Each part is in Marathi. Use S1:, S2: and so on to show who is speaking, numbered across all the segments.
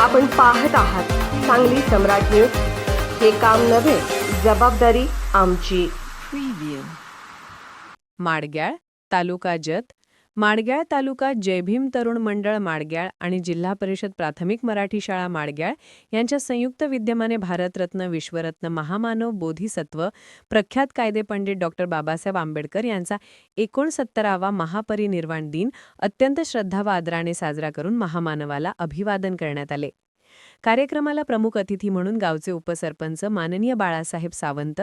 S1: आपण पाहत आहात सांगली सम्राट न्यूज. हे काम नव्हे जबाबदारी आमची.
S2: माडग्याळ तालुका जत माडग्याळ तालुका जयभीम तरुण मंडळ माडग्याळ आणि जिल्हा परिषद प्राथमिक मराठी शाळा माडग्याळ यांच्या संयुक्त विद्यमाने भारतरत्न विश्वरत्न महामानव बोधिसत्व प्रख्यात कायदे पंडित डॉक्टर बाबासाहेब आंबेडकर यांचा एकोणसत्तरावा महापरिनिर्वाण दिन अत्यंत श्रद्धा व आदराने साजरा करून महामानवाला अभिवादन करण्यात आले. कार्यक्रमाला प्रमुख अतिथी म्हणून गावचे उपसरपंच माननीय बाळासाहेब सावंत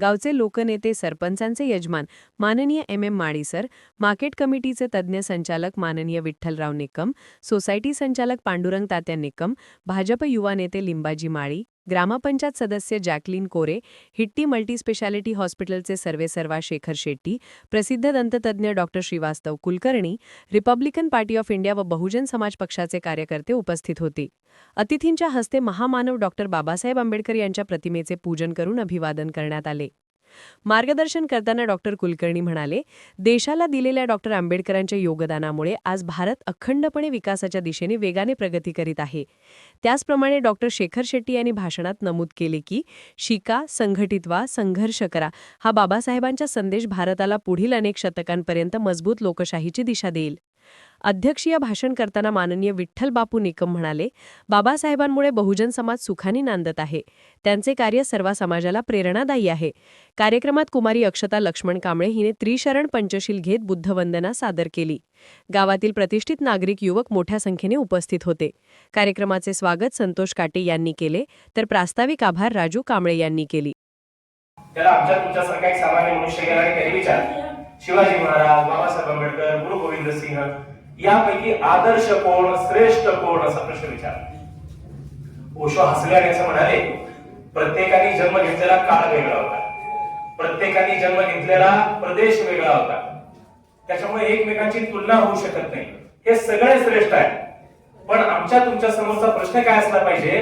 S2: गावचे लोकनेते सरपंचांचे यजमान माननीय एम एम माळीसर मार्केट कमिटीचे तज्ज्ञ संचालक माननीय विठ्ठलराव निकम सोसायटी संचालक पांडुरंग तात्या निकम भाजप युवा नेते लिंबाजी माळी ग्रामपंचायत सदस्य जॅकलीन कोरे हिट्टी मल्टीस्पेशालिटी हॉस्पिटलचे सर्वेसर्वा शेखर शेट्टी प्रसिद्ध दंततज्ञ doctor Shrivastav Kulkarni Republican party of India व बहुजन समाज पक्षाचे कार्यकर्ते उपस्थित होते. अतिथींच्या हस्ते महामानव डॉक्टर बाबासाहेब आंबेडकर यांच्या प्रतिमेचे पूजन करून अभिवादन करण्यात आले. मार्गदर्शन करताना डॉक्टर कुलकर्णी म्हणाले देशाला दिलेल्या डॉक्टर आंबेडकरांच्या योगदानामुळे आज भारत अखंडपणे विकासाच्या दिशेने वेगाने प्रगती करीत आहे. त्याचप्रमाणे डॉक्टर शेखर शेट्टी यांनी भाषणात नमूद केले की शिका संघटित व्हा संघर्ष करा हा बाबासाहेबांचा संदेश भारताला पुढील अनेक शतकांपर्यंत मजबूत लोकशाहीची दिशा देईल. अध्यक्षीय भाषण करताना माननीय विठ्ठल बापू निकम म्हणाले बाबासाहेबांमुळे बहुजन समाज सुखाने नांदत आहे. त्यांचे कार्य सर्व समाजाला प्रेरणादायी आहे. कार्यक्रमात कुमारी अक्षता लक्ष्मण कांबळे हिने त्रिशरण पंचशील घेत बुद्धवंदना सादर केली. गावातील प्रतिष्ठित नागरिक युवक मोठ्या संख्येने उपस्थित होते. कार्यक्रमाचे स्वागत संतोष काटे यांनी केले तर प्रास्ताविक आभार राजू कांबळे यांनी केली.
S3: त्याला आमच्या तुमच्यासारखा एक सामान्य मनुष्य गेला आणि विचार. शिवाजी महाराज बाबासाहेब आंबेडकर गुरु गोविंद सिंह यापैकी आदर्श कोण श्रेष्ठ कोण असा प्रश्न विचार ओशो हसले असं म्हणाले प्रत्येकाने जन्म घेतलेला काळ वेगळा होता. प्रत्येकाने जन्म घेतलेला प्रदेश वेगळा होता. त्याच्यामुळे एकमेकांची तुलना होऊ शकत नाही. हे सगळे श्रेष्ठ आहे पण आमच्या तुमच्या समोरचा प्रश्न काय असला पाहिजे?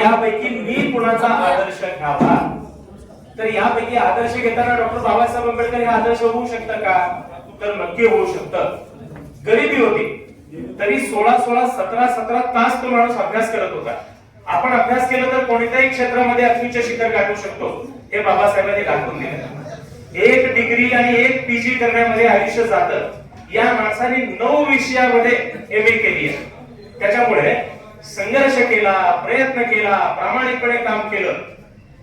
S3: यापैकी मी कुणाचा आदर्श घ्यावा? तर यापैकी आदर्श घेताना डॉक्टर बाबासाहेब आंबेडकर हे आदर्श होऊ शकतं का? तर नक्की होऊ शकतं. गरिबी होती. तरी सोळा सोळा सतरा सतरा तास तो माणूस अभ्यास करत होता. आपण अभ्यास केला तर कोणत्याही क्षेत्रामध्ये अत्युच्च शिखर गाठू शकतो हे बाबासाहेबांनी दाखवून दिलं. एक डिग्री आणि एक पीजी करण्यामध्ये आयुष्य जातं. या माणसाने नऊ विषयामध्ये एम ए केली आहे. त्याच्यामुळे संघर्ष केला प्रयत्न केला प्रामाणिकपणे काम केलं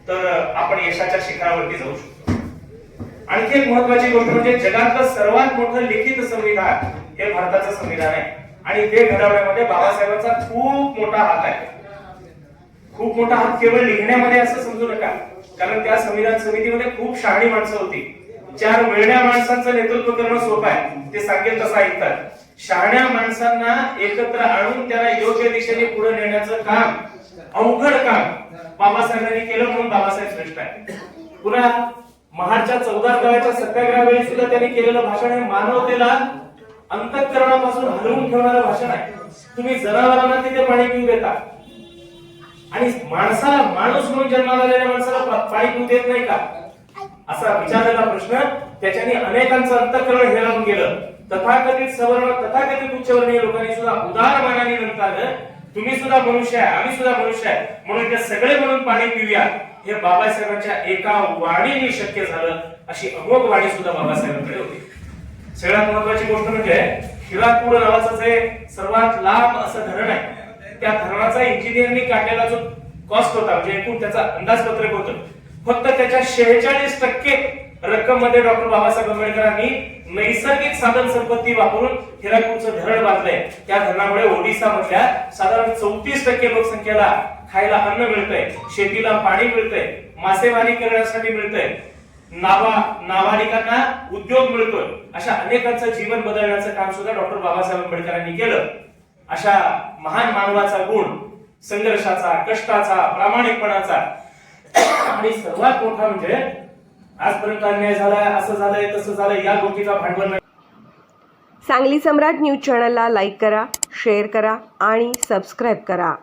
S3: तर आपण यशाच्या शिखरावरती जाऊ शकतो. आणखी एक महत्वाची गोष्ट म्हणजे जगातलं सर्वात मोठं लिखित संविधान हे भारताचं संविधान आहे. आणि ते घडवण्यामध्ये बाबासाहेबांचा खूप मोठा हात आहे. खूप मोठा हात केवळ लिहिण्यामध्ये असं समजू नका. कारण त्या संविधान समितीमध्ये खूप शहाणी माणसं होती. चार मिळण्या माणसांचं नेतृत्व करणं सोपं आहे ते सांगेल तसं ऐकतात शहाण्या माणसांना एकत्र आणून त्याला योग्य दिशेने पुढे नेण्याचं काम अवघड काम बाबासाहेबांनी केलं म्हणून बाबासाहेब श्रेष्ठ आहे पुन्हा महाडच्या चौदा गावाच्या सत्याग्रहावेळी सुद्धा त्यांनी केलेलं भाषण हे मानवतेला अंतःकरणापासून हलवून ठेवणारं भाषण आहे. तुम्ही जनावरांना तिथे पाणी पिऊ देता. आणि माणसाला माणूस म्हणून जन्माला आलेल्या माणसाला पाणी पिऊ देत नाही का? असा विचारलेला प्रश्न त्याच्याने अनेकांचं अंतःकरण हेरावून गेलं तथाकथित सवर्ण तथाकथित उच्चवर्णीय लोकांनी सुद्धा उदार मानाने नंतर तुम्ही सुद्धा मनुष्य आहे आम्ही सुद्धा मनुष्य आहे. म्हणून ते सगळे म्हणून पाणी पिऊया. हे बाबासाहेबांच्या एका वाणीने शक्य झालं अशी अमोघ वाणी सुद्धा बाबासाहेबांकडे होती. सगळ्यात महत्वाची गोष्ट म्हणजे हिराकूड नावाचं जे सर्वात लांब असं धरण आहे त्या धरणाचा इंजिनिअरनी काढलेला जो कॉस्ट होता म्हणजे एकूण त्याचा अंदाजपत्रक होतं फक्त त्याच्या शेहेचाळीस टक्के रक्कममध्ये डॉक्टर बाबासाहेब आंबेडकरांनी नैसर्गिक साधन संपत्ती वापरून हिराकूडचं धरण बांधलंय. त्या धरणामुळे ओडिसा मधल्या साधारण चौतीस टक्के लोकसंख्येला खायला अन्न मिळतंय शेतीला पाणी मिळतंय मासेमारी करण्यासाठी मिळतंय. नावा नावारिकांना उद्योग मिळतोय. अशा अनेकांचं जीवन बदलण्याचं काम सुद्धा डॉक्टर बाबासाहेब आंबेडकरांनी केलं. अशा महान मानवाचा गुण संघर्षाचा कष्टाचा प्रामाणिकपणाचा. आणि सर्वात मोठा म्हणजे आजपर्यंत अन्याय झालाय असं झालंय तसं झालंय या गोष्टीचा भांडवल
S1: सांगली सम्राट न्यूज चॅनलला लाईक करा शेअर करा आणि सबस्क्राईब करा.